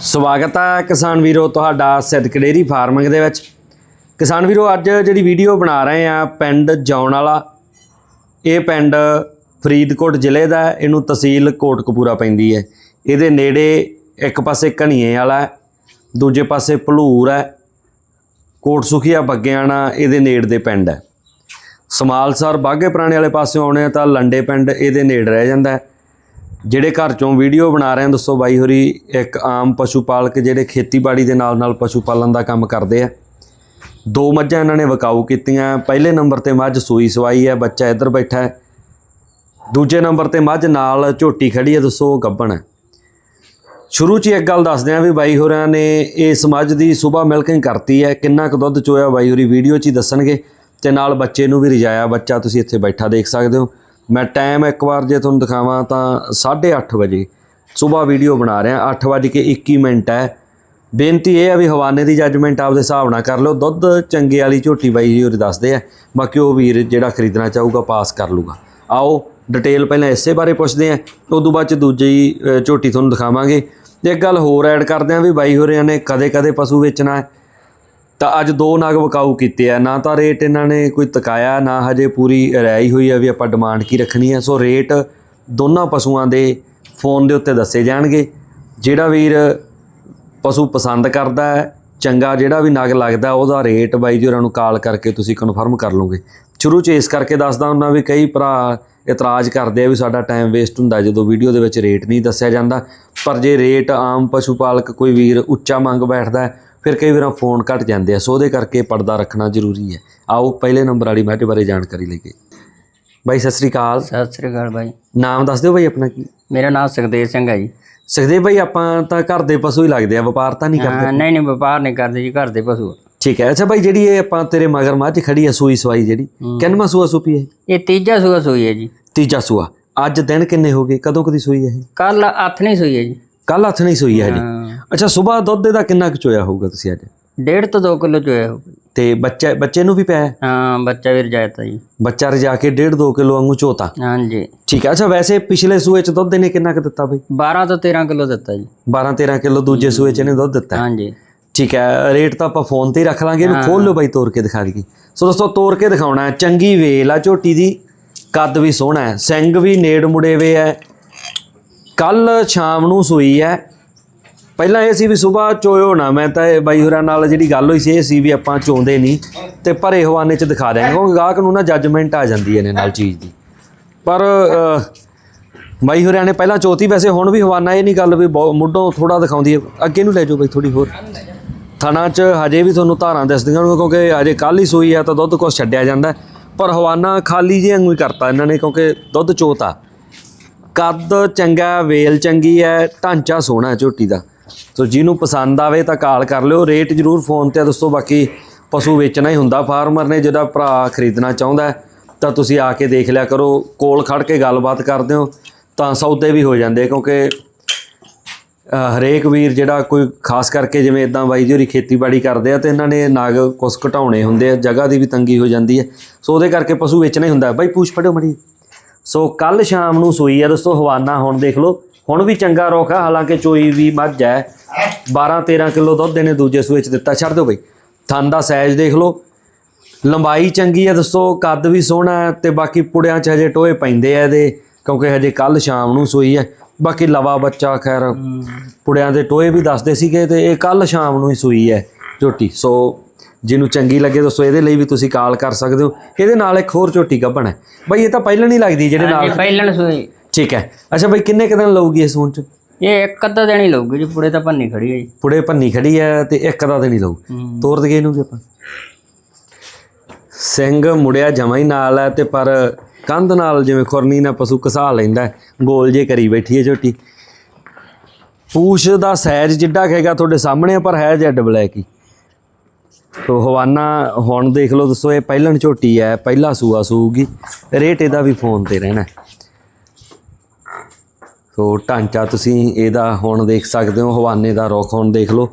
ਸਵਾਗਤ ਹੈ ਕਿਸਾਨ ਵੀਰੋ ਤੁਹਾਡਾ ਸਿੱਧਕ ਡੇਅਰੀ ਫਾਰਮਿੰਗ ਦੇ ਵਿੱਚ। ਕਿਸਾਨ ਵੀਰੋ, ਅੱਜ ਜਿਹੜੀ ਵੀਡੀਓ ਬਣਾ ਰਹੇ ਆ, ਪਿੰਡ ਜਾਉਣ ਵਾਲਾ ਇਹ ਪਿੰਡ ਫਰੀਦਕੋਟ ਜ਼ਿਲ੍ਹੇ ਦਾ ਇਹਨੂੰ ਤਹਿਸੀਲ ਕੋਟਕਪੂਰਾ ਪੈਂਦੀ ਹੈ। ਇਹਦੇ ਨੇੜੇ ਇੱਕ ਪਾਸੇ ਘਣੀਏ ਵਾਲਾ ਦੂਜੇ ਪਾਸੇ ਭਲੂਰ ਹੈ, ਕੋਟਸੁਖੀਆ ਬੱਗਿਆਣਾ, ਇਹਦੇ ਨੇੜ ਦੇ ਪਿੰਡ ਹੈ। ਸਮਾਲਸਰ ਬਾਗੇ ਪੁਰਾਣੇ ਵਾਲੇ ਪਾਸਿਓਂ ਆਉਣੇ ਆ ਤਾਂ ਲੰਡੇ ਪਿੰਡ ਇਹਦੇ ਨੇੜ ਰਹਿ ਜਾਂਦਾ ਹੈ। ਜਿਹੜੇ ਘਰ ਚੋਂ ਵੀਡੀਓ ਬਣਾ ਰਹੇ ਆ, ਦੱਸੋ ਬਾਈ ਹੋਰੀ, ਇੱਕ ਆਮ ਪਸ਼ੂ ਪਾਲਕ ਜਿਹੜੇ ਖੇਤੀਬਾੜੀ ਦੇ ਨਾਲ ਨਾਲ ਪਸ਼ੂ ਪਾਲਣ ਦਾ ਕੰਮ ਕਰਦੇ ਆ। ਦੋ ਮੱਝਾਂ ਇਹਨਾਂ ਨੇ ਵਕਾਊ ਕੀਤੀਆਂ, ਪਹਿਲੇ ਨੰਬਰ ਤੇ ਮੱਝ ਸੂਈ ਸਵਾਈ ਹੈ, ਬੱਚਾ ਇੱਧਰ ਬੈਠਾ ਹੈ। ਦੂਜੇ ਨੰਬਰ ਤੇ ਮੱਝ ਨਾਲ ਝੋਟੀ ਖੜੀ ਹੈ, ਦੱਸੋ ਉਹ ਗੱਭਣ ਹੈ। ਸ਼ੁਰੂ 'ਚ ਇੱਕ ਗੱਲ ਦੱਸਦੇ ਆ ਵੀ ਬਾਈ ਹੋਰਾਂ ਨੇ ਇਸ ਮੱਝ ਦੀ ਸਵੇਰ ਮਿਲਕਿੰਗ ਕਰਤੀ ਹੈ, ਕਿੰਨਾ ਕੁ ਦੁੱਧ ਚੋਇਆ ਬਾਈ ਹੋਰੀ ਵੀਡੀਓ 'ਚ ਹੀ ਦੱਸਣਗੇ ਤੇ ਨਾਲ ਬੱਚੇ ਨੂੰ ਵੀ ਰਜਾਇਆ, ਬੱਚਾ ਤੁਸੀਂ ਇੱਥੇ ਬੈਠਾ ਦੇਖ ਸਕਦੇ ਹੋ। ਮੈਂ ਟਾਈਮ ਇੱਕ ਵਾਰ ਜੇ ਤੁਹਾਨੂੰ ਦਿਖਾਵਾਂ ਤਾਂ 8:30 ਵਜੇ ਸਵੇਰ ਵੀਡੀਓ ਬਣਾ ਰਿਹਾ 8:21 ਮਿੰਟ ਹੈ। ਬੇਨਤੀ ਇਹ ਹੈ ਵੀ ਹਵਾਨੇ ਦੀ ਜੱਜਮੈਂਟ ਆਪਦੇ ਹਿਸਾਬ ਨਾਲ ਕਰ ਲਓ। ਦੁੱਧ ਚੰਗੇ ਵਾਲੀ ਝੋਟੀ ਬਾਈ ਜੀ ਹੋਰ ਦੱਸਦੇ ਆ। ਬਾਕੀ ਉਹ ਵੀਰ ਜਿਹੜਾ ਖਰੀਦਣਾ ਚਾਹੂਗਾ ਪਾਸ ਕਰ ਲੂਗਾ। ਆਓ ਡਿਟੇਲ ਪਹਿਲਾਂ ਇਸੇ ਬਾਰੇ ਪੁੱਛਦੇ ਆ। ਉਸ ਤੋਂ ਬਾਅਦ ਚ ਦੂਜੀ ਝੋਟੀ ਤੁਹਾਨੂੰ ਦਿਖਾਵਾਂਗੇ। ਤੇ ਇੱਕ ਗੱਲ ਹੋਰ ਐਡ ਕਰਦੇ ਆ ਵੀ ਬਾਈ ਹੋਰਿਆਂ ਨੇ ਕਦੇ-ਕਦੇ ਪਸ਼ੂ ਵੇਚਣਾ ਹੈ। ਤਾਂ ਅੱਜ ਦੋ ਨਗ ਵਕਾਊ ਕੀਤੇ ਆ। ਨਾ ਤਾਂ ਰੇਟ ਇਹਨਾਂ ਨੇ ਕੋਈ ਤਕਾਇਆ, ਨਾ ਹਜੇ ਪੂਰੀ ਰਾਈ ਹੋਈ ਆ ਵੀ ਆਪਾਂ ਡਿਮਾਂਡ ਕੀ ਰੱਖਣੀ ਹੈ ਸੋ ਰੇਟ ਦੋਨਾਂ ਪਸ਼ੂਆਂ ਦੇ ਫੋਨ ਦੇ ਉੱਤੇ ਦੱਸੇ ਜਾਣਗੇ। ਜਿਹੜਾ ਵੀਰ ਪਸ਼ੂ ਪਸੰਦ ਕਰਦਾ ਹੈ, ਚੰਗਾ ਜਿਹੜਾ ਵੀ ਨਗ ਲੱਗਦਾ, ਉਹਦਾ ਰੇਟ ਬਾਈ ਜੀ ਉਹਨਾਂ ਨੂੰ ਕਾਲ ਕਰਕੇ ਤੁਸੀਂ ਕਨਫਰਮ ਕਰ ਲਓਗੇ। ਸ਼ੁਰੂ 'ਚ ਇਸ ਕਰਕੇ ਦੱਸਦਾ ਹੁੰਦਾ ਵੀ ਕਈ ਭਰਾ ਇਤਰਾਜ਼ ਕਰਦੇ ਆ ਵੀ ਸਾਡਾ ਟਾਈਮ ਵੇਸਟ ਹੁੰਦਾ, ਜਦੋਂ ਵੀਡੀਓ ਦੇ ਵਿੱਚ ਰੇਟ ਨਹੀਂ ਦੱਸਿਆ ਜਾਂਦਾ। ਪਰ ਜੇ ਰੇਟ ਆਮ ਪਸ਼ੂ ਪਾਲਕ ਕੋਈ ਵੀਰ ਉੱਚਾ ਮੰਗ ਬੈਠਦਾ ਹੈ ਫਿਰ ਕਈ ਵਾਰਾਂ ਫੋਨ ਘਟ ਜਾਂਦੇ ਆ ਸੋ ਉਹਦੇ ਕਰਕੇ ਪਰਦਾ ਰੱਖਣਾ ਜ਼ਰੂਰੀ ਹੈ। ਆਓ ਪਹਿਲੇ ਨੰਬਰ ਵਾਲੀ ਮੱਝ ਬਾਰੇ ਜਾਣਕਾਰੀ ਲਈਏ। ਬਾਈ ਸਤਿ ਸ੍ਰੀ ਅਕਾਲ। ਸਤਿ ਸ੍ਰੀ ਅਕਾਲ ਬਾਈ। ਨਾਮ ਦੱਸ ਦਿਓ ਬਾਈ ਆਪਣਾ ਕੀ? ਮੇਰਾ ਨਾਮ ਸੁਖਦੇਵ ਸਿੰਘ ਹੈ ਜੀ। ਸੁਖਦੇਵ ਬਾਈ ਆਪਾਂ ਤਾਂ ਘਰ ਦੇ ਪਸ਼ੂ ਹੀ ਲੱਗਦੇ ਆ ਵਪਾਰ ਤਾਂ ਨਹੀਂ ਕਰਦੇ। ਹਾਂ, ਨਹੀਂ ਨਹੀਂ ਵਪਾਰ ਨਹੀਂ ਕਰਦੇ ਜੀ ਘਰ ਦੇ ਪਸ਼ੂ ਠੀਕ ਹੈ। ਅੱਛਾ ਬਾਈ ਜਿਹੜੀ ਇਹ ਆਪਾਂ ਤੇਰੇ ਮਗਰ ਮੱਝ ਖੜੀ ਆ ਸੂਈ ਸਵਾਈ ਜਿਹੜੀ ਕਿੰਨਵਾਂ ਸੂਆ ਸੂਪੀ ਹੈ? ਇਹ ਤੀਜਾ ਸੂਆ ਸੂਈ ਹੈ ਜੀ। ਤੀਜਾ ਸੂਆ। ਅੱਜ ਦਿਨ ਕਿੰਨੇ ਹੋ ਗਏ? ਕਦੋਂ ਕਦੀ ਸੂਈ ਹੈ ਇਹ? ਕੱਲ ਅੱਠ ਨਹੀਂ ਸੂਈ ਹੈ ਜੀ। ਕੱਲ ਹੱਥ ਨਹੀਂ ਸੂਈ ਹੈ ਜੀ ਹਾਂ। ਅੱਛਾ ਸਵੇਰ ਦੁੱਧ ਇਹਦਾ ਕਿੰਨਾ ਕੁ ਚੋਇਆ ਹੋਊਗਾ ਤੁਸੀਂ ਅੱਜ? ਡੇਢ ਤੋਂ 2 ਕਿਲੋ ਚੋਇਆ ਹੋ ਤੇ ਬੱਚਾ ਬੱਚੇ ਨੂੰ ਵੀ ਪਿਆ ਹੈ? ਹਾਂ ਬੱਚਾ ਵੀ ਰਜਾਇਤਾ ਜੀ। ਬੱਚਾ ਰਜਾ ਕੇ 1.5 2 ਕਿਲੋ ਵਾਂਗੂ ਚੋਤਾ। ਹਾਂਜੀ। ਠੀਕ ਹੈ। ਅੱਛਾ ਵੈਸੇ ਪਿਛਲੇ ਸੂਏ ਚ ਦੁੱਧ ਇਹਨੇ ਕਿੰਨਾ ਕੁ ਦਿੱਤਾ ਬਈ? 12 ਤੋਂ 13 ਕਿਲੋ ਦਿੱਤਾ ਜੀ। 12 13 ਕਿਲੋ ਦੂਜੇ ਸੂਏ ਚ ਇਹਨੇ ਦੁੱਧ ਦਿੱਤਾ ਹੈ। ਹਾਂਜੀ। ਠੀਕ ਹੈ। ਰੇਟ ਤਾਂ ਆਪਾਂ ਫੋਨ ਤੇ ਹੀ ਰੱਖ ਲਾਂਗੇ। ਇਹਨੂੰ ਖੋਲ ਲਿਓ ਬਾਈ ਤੋੜ ਕੇ ਦਿਖਾ ਦਈਏ। ਸੋ ਦੋਸਤੋ ਤੋੜ ਕੇ ਦਿਖਾਉਣਾ ਹੈ। ਚੰਗੀ ਵੇਲ ਆ ਝੋਟੀ ਦੀ। ਕੱਦ ਵੀ ਸੋਹਣਾ ਹੈ। ਸਿੰਘ ਵੀ ਨੇੜ ਮੁੜੇ ਵੇ ਹੈ। ਕੱਲ ਸ਼ਾਮ ਨੂੰ ਸੂਈ ਹੈ। ਪਹਿਲਾਂ ਇਹ ਸੀ ਵੀ ਸਵੇਰ ਚੋਇਓ ਨਾ, ਮੈਂ ਤਾਂ ਇਹ ਬਾਈ ਹੋਰਾਂ ਨਾਲ ਜਿਹੜੀ ਗੱਲ ਹੋਈ ਸੀ, ਇਹ ਸੀ ਵੀ ਆਪਾਂ ਚੋਂਦੇ ਨਹੀਂ ਤੇ ਭਰੇ ਹਵਾਨੇ ਚ ਦਿਖਾ ਦਿਆਂਗੇ, ਕਿਉਂਕਿ ਗਾਹਕ ਨੂੰ ਨਾ ਜੱਜਮੈਂਟ ਆ ਜਾਂਦੀ ਹੈ ਇਹਨੇ ਨਾਲ ਚੀਜ਼ ਦੀ। ਪਰ ਬਾਈ ਹੋਰਾਂ ਨੇ ਪਹਿਲਾਂ ਚੋਤੀ, ਵੈਸੇ ਹੁਣ ਵੀ ਹਵਾਨਾ ਇਹ ਨਹੀਂ ਗੱਲ ਵੀ ਬਹੁਤ- ਮੁੱਢੋਂ ਥੋੜਾ ਦਿਖਾਉਂਦੀ ਹੈ, ਅੱਗੇ ਨੂੰ ਲੈ ਜਾਓ ਬਾਈ ਥੋੜੀ ਹੋਰ। ਥਣਾ 'ਚ ਹਜੇ ਵੀ ਤੁਹਾਨੂੰ ਧਾਰਾਂ ਦਿਸਦੀਆਂ ਹੋਣਗੀਆਂ ਕਿਉਂਕਿ ਅਜੇ ਕੱਲ ਹੀ ਸੂਈ ਆ ਤਾਂ ਦੁੱਧ ਕੁਛ ਛੱਡਿਆ ਜਾਂਦਾ ਪਰ ਹਵਾਨਾ ਖਾਲੀ ਜਿਹੀ ਵਾਂਗੂ ਹੀ ਕਰਤਾ ਇਹਨਾਂ ਨੇ, ਕਿਉਂਕਿ ਦੁੱਧ ਚੋਤਾ। ਕੱਦ ਚੰਗਾ, ਵੇਲ ਚੰਗੀ ਹੈ, ਢਾਂਚਾ ਸੋਹਣਾ ਝੋਟੀ ਦਾ। ਸੋ ਜਿਹਨੂੰ ਪਸੰਦ ਆਵੇ ਤਾਂ ਕਾਲ ਕਰ ਲਿਓ, ਰੇਟ ਜ਼ਰੂਰ ਫੋਨ ਤੇ ਦੱਸੋ, ਬਾਕੀ ਪਸ਼ੂ ਵੇਚਣਾ ਹੀ ਹੁੰਦਾ। ਫਾਰਮਰ ਨੇ ਜਿਹੜਾ ਭਰਾ ਖਰੀਦਣਾ ਚਾਹੁੰਦਾ ਤਾਂ ਤੁਸੀਂ ਆ ਕੇ ਦੇਖ ਲਿਆ ਕਰੋ, ਕੋਲ ਖੜ ਕੇ ਗੱਲਬਾਤ ਕਰਦੇ ਹੋ, ਤਾਂ ਸੌਦੇ ਵੀ ਹੋ ਜਾਂਦੇ ਕਿਉਂਕਿ ਹਰੇਕ ਵੀਰ ਜਿਹੜਾ ਕੋਈ ਖਾਸ ਕਰਕੇ ਜਿਵੇਂ ਇਦਾਂ ਬਾਈ ਜੀ ਹੋਰੀ ਖੇਤੀਬਾੜੀ ਕਰਦੇ ਆ, ਤੇ ਇਹਨਾਂ ਨੇ ਨਾਗ ਕੁਸ ਘਟਾਉਣੇ ਹੁੰਦੇ ਆ, ਜਗ੍ਹਾ ਦੀ ਵੀ ਤੰਗੀ ਹੋ ਜਾਂਦੀ ਹੈ। ਸੋ ਉਹਦੇ ਕਰਕੇ ਪਸ਼ੂ ਵੇਚਣਾ ਹੀ ਹੁੰਦਾ ਬਾਈ, ਪੂਛ ਫੜਿਓ ਮੜੀ ਸੋ ਕੱਲ ਸ਼ਾਮ ਨੂੰ ਸੂਈ ਆ ਦੋਸਤੋ ਹਵਾਨਾ ਹੁਣ ਦੇਖ ਲਓ। ਹੁਣ ਵੀ ਚੰਗਾ ਰੋਕ ਆ ਹਾਲਾਂਕਿ ਚੋਈ ਵੀ ਮੱਝ ਹੈ 12 13 ਕਿਲੋ ਦੁੱਧ ਇਹਨੇ ਦੂਜੇ ਸੂਏ ਚ ਦਿੱਤਾ ਛੱਡ ਦਿਓ ਬਈ। ਥਣ ਦਾ ਸਾਈਜ਼ ਦੇਖ ਲਓ। ਲੰਬਾਈ ਚੰਗੀ ਹੈ ਦੋਸਤੋ ਕੱਦ ਵੀ ਸੋਹਣਾ ਹੈ ਤੇ ਬਾਕੀ ਪੁੜਿਆਂ 'ਚ ਹਜੇ ਟੋਏ ਪੈਂਦੇ ਆ ਇਹਦੇ ਕਿਉਂਕਿ ਹਜੇ ਕੱਲ ਸ਼ਾਮ ਨੂੰ ਸੂਈ ਹੈ ਬਾਕੀ ਲਵਾ ਬੱਚਾ ਖੈਰ ਪੁੜਿਆਂ ਦੇ ਟੋਏ ਵੀ ਦੱਸਦੇ ਸੀਗੇ ਤੇ ਇਹ ਕੱਲ ਸ਼ਾਮ ਨੂੰ ਹੀ ਸੂਈ ਹੈ ਝੋਟੀ ਸੋ ਜਿਹਨੂੰ ਚੰਗੀ ਲੱਗੇ ਦੋਸਤੋ ਇਹਦੇ ਲਈ ਵੀ ਤੁਸੀਂ ਕਾਲ ਕਰ ਸਕਦੇ ਹੋ। ਇਹਦੇ ਨਾਲ ਇੱਕ ਹੋਰ ਝੋਟੀ ਗੱਭਣ ਹੈ। ਬਈ ਇਹ ਤਾਂ ਪਹਿਲਾਂ ਨਹੀਂ ਲੱਗਦੀ ਜਿਹੜੇ ਨਾਲ ਹਾਂਜੀ ਪਹਿਲਣ ਸੂਈ ਠੀਕ ਹੈ। ਅੱਛਾ ਬਈ ਕਿੰਨੇ ਕੁ ਦਿਨ ਲਊਗੀ ਇਸ ਸੂਣ ਚ? ਇਹ ਇੱਕ ਅੱਧਾ ਦਿਨ ਹੀ ਲਊਗੀ ਜੀ ਪੁੜੇ ਤਾਂ ਭੰਨੀ ਖੜੀ ਹੈ ਜੀ। ਪੁੜੇ ਭੰਨੀ ਖੜੀ ਹੈ ਤੇ ਇੱਕ ਦਾ ਦਿਨ ਹੀ ਲਊ। ਹੂੰ। ਤੋਰ ਦਗੇ ਇਹਨੂੰ ਵੀ ਆਪਾਂ। ਸਿੰਘ ਮੁੜਿਆ ਜਮਾ ਹੀ ਨਾਲ ਹੈ ਤੇ ਪਰ ਕੰਧ ਨਾਲ ਜਿਵੇਂ ਖੁਰਨੀ ਨਾਲ ਪਸ਼ੂ ਘਸਾ ਲੈਂਦਾ ਹੈ, ਗੋਲ ਜੇ ਕਰੀ ਬੈਠੀ ਹੈ ਝੋਟੀ। ਪੂਛ ਦਾ ਸਾਈਜ਼ ਜਿੱਡਾ ਹੈਗਾ ਤੁਹਾਡੇ ਸਾਹਮਣੇ ਪਰ ਹੈ ਜੈਡ ਬਲੈਕ ਹੀ ਤੋ ਹਵਾਨਾ, ਹੁਣ ਦੇਖ ਲਓ ਦੱਸੋ, ਇਹ ਪਹਿਲਣ ਝੋਟੀ ਹੈ, ਪਹਿਲਾ ਸੂਆ ਸੂਗੀ। ਰੇਟ ਇਹਦਾ ਵੀ ਫੋਨ ਤੇ ਰਹਿਣਾ ਸੋ ਢਾਂਚਾ ਤੁਸੀਂ ਇਹਦਾ ਹੁਣ ਦੇਖ ਸਕਦੇ ਹੋ, ਹਵਾਨੇ ਦਾ ਰੁੱਖ ਹੁਣ ਦੇਖ ਲਓ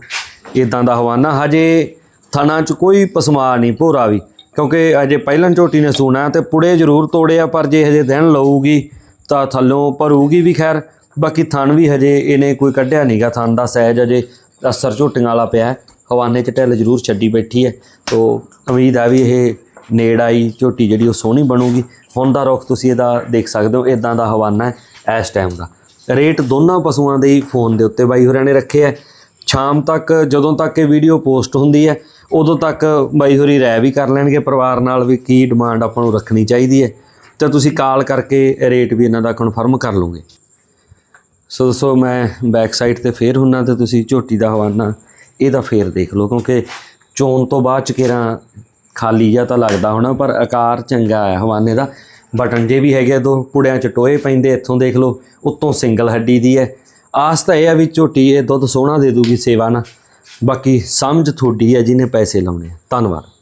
ਇਦਾਂ ਦਾ ਹਵਾਨਾ। ਹਜੇ ਥਣਾ 'ਚ ਕੋਈ ਪਸਮਾ ਨਹੀਂ, ਭੋਰਾ ਵੀ, ਕਿਉਂਕਿ ਅਜੇ ਪਹਿਲਣ ਝੋਟੀ ਨੇ ਸੂਣਾ ਤੇ ਪੁੜੇ ਜ਼ਰੂਰ ਤੋੜੇ ਆ, ਪਰ ਜੇ ਹਜੇ ਦਿਨ ਲਊਗੀ ਤਾਂ ਥੱਲੋਂ ਭਰੂਗੀ ਵੀ ਖੈਰ, ਬਾਕੀ ਥਣ ਵੀ ਹਜੇ ਇਹਨੇ ਕੋਈ ਕੱਢਿਆ ਨਹੀਂਗਾ ਥਣ ਦਾ ਸਾਈਜ਼ ਅਜੇ ਅਸਰ ਝੋਟੀਆਂ ਵਾਲਾ ਪਿਆ ਹਵਾਨੇ 'ਚ ਢਿੱਲ ਜ਼ਰੂਰ ਛੱਡੀ ਬੈਠੀ ਹੈ। ਤੋ ਉਮੀਦ ਆ ਵੀ ਇਹ ਨੇੜ ਆਈ ਝੋਟੀ ਜਿਹੜੀ ਉਹ ਸੋਹਣੀ ਬਣੂਗੀ। ਹੁਣ ਦਾ ਰੁਖ ਤੁਸੀਂ ਇਹਦਾ ਦੇਖ ਸਕਦੇ ਹੋ ਇਦਾਂ ਦਾ ਹਵਾਨਾ ਹੈ ਇਸ ਟਾਈਮ ਦਾ। ਰੇਟ ਦੋਨਾਂ ਪਸ਼ੂਆਂ ਦੇ ਹੀ ਫੋਨ ਦੇ ਉੱਤੇ ਬਾਈ ਹੋਰਾਂ ਨੇ ਰੱਖੇ ਹੈ। ਸ਼ਾਮ ਤੱਕ, ਜਦੋਂ ਤੱਕ ਇਹ ਵੀਡੀਓ ਪੋਸਟ ਹੁੰਦੀ ਹੈ, ਉਦੋਂ ਤੱਕ ਬਾਈ ਹੋਰੀ ਰਾਇ ਵੀ ਕਰ ਲੈਣਗੇ। ਪਰਿਵਾਰ ਨਾਲ ਵੀ ਕੀ ਡਿਮਾਂਡ ਆਪਾਂ ਨੂੰ ਰੱਖਣੀ ਚਾਹੀਦੀ ਹੈ। ਤੇ ਤੁਸੀਂ ਕਾਲ ਕਰਕੇ ਰੇਟ ਵੀ ਇਹਨਾਂ ਦਾ ਕਨਫਰਮ ਕਰ ਲਓਗੇ। ਸੋ ਸੋ ਮੈਂ ਬੈਕ ਸਾਈਡ ਤੇ ਫੇਰ ਹੁੰਨਾ ਤੇ ਤੁਸੀਂ ਝੋਟੀ ਦਾ ਹਵਾਨਾ ਇਹਦਾ ਫੇਰ ਦੇਖ ਲਓ, ਕਿਉਂਕਿ ਚੋਣ ਤੋਂ ਬਾਅਦ ਚ ਖਾਲੀ ਜਿਹਾ ਤਾਂ ਲੱਗਦਾ ਹੋਣਾ, ਪਰ ਆਕਾਰ ਚੰਗਾ ਹੈ ਹਵਾਨੇ ਦਾ। ਬਟਨ ਜੇ ਵੀ ਹੈਗੇ ਦੋ ਪੁੜਿਆਂ ਚ ਟੋਏ ਪੈਂਦੇ, ਇੱਥੋਂ ਦੇਖ ਲਓ, ਉੱਤੋਂ ਸਿੰਗਲ ਹੱਡੀ ਦੀ ਹੈ। ਆਸ ਤਾਂ ਇਹ ਆ ਵੀ ਝੋਟੀ ਇਹ ਦੁੱਧ ਸੋਹਣਾ ਦੇ ਦੂਗੀ ਸੇਵਾ ਨਾਲ। ਬਾਕੀ ਸਮਝ ਤੁਹਾਡੀ ਹੈ, ਜਿਹਨੇ ਪੈਸੇ ਲਾਉਣੇ ਆ। ਧੰਨਵਾਦ।